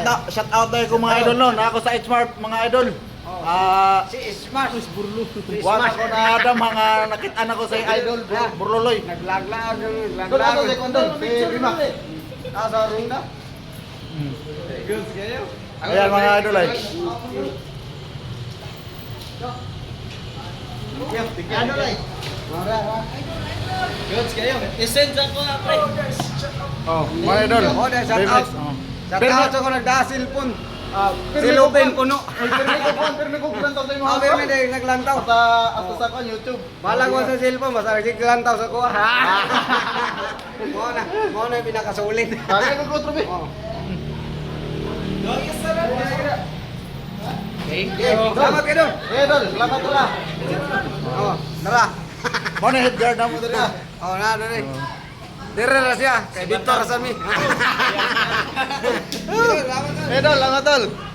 shout out, shout out tayo kung mga idol no. Na ako sa H-Mart, mga idol. Ah, Si Smart. Burlo. wala ko na ada mga nakita na ko sa idol, Bur- Burloloy. Naglaglag. Doon Naglaglag. ako sa kondol. Si Rima. Goods kayo. Ayan mga idol ay. Ano? Goods kayo. I-send ako nga, pre. Oh, mga idol. Oh, shout Very out. Pero- out sa ko nagdasil pun. Ah, Silupin puno. Ay, pirmi ko po, pirmi ko kulantaw sa Ah, mga pero may dahil naglantaw. Sa ato sa kan YouTube. Balag mo sa cellphone, basta nagsiglantaw sa kuha. Mo na, mo na yung pinakasulit. Kaya ko ko trobe. Oh. Thank Salamat kayo doon. Eh, dol, salamat pala. Oh, tara. Mo na head guard na mo ah. Oh, na, na. Dire na siya, kay Victor Sami. Eh, dol, salamat dol.